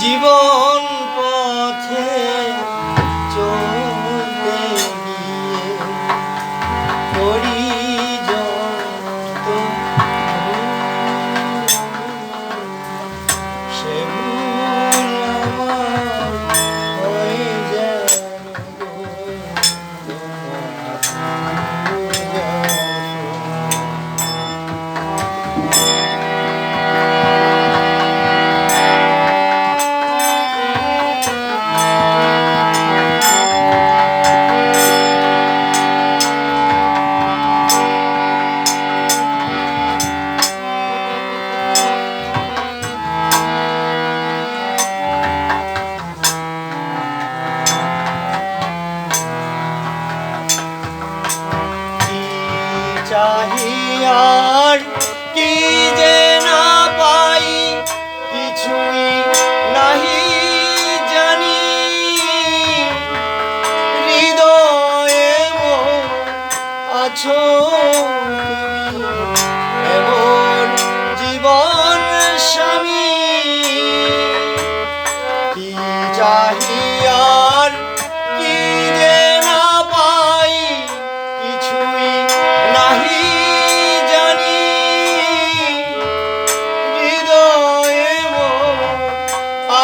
জীবন চাহিয়ার কি যে না পাই কিছুই নাহি জানি। হৃদয়ে মো আছো।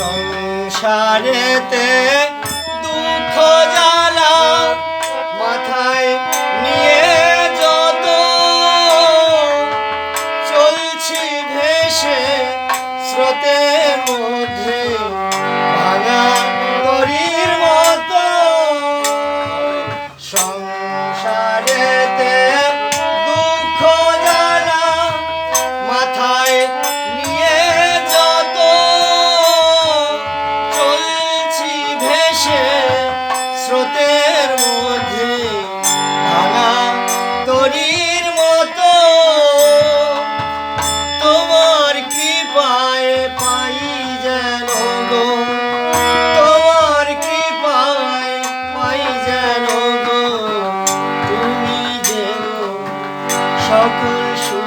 সংসারেতে দুঃখ জ্বালা 倒不如说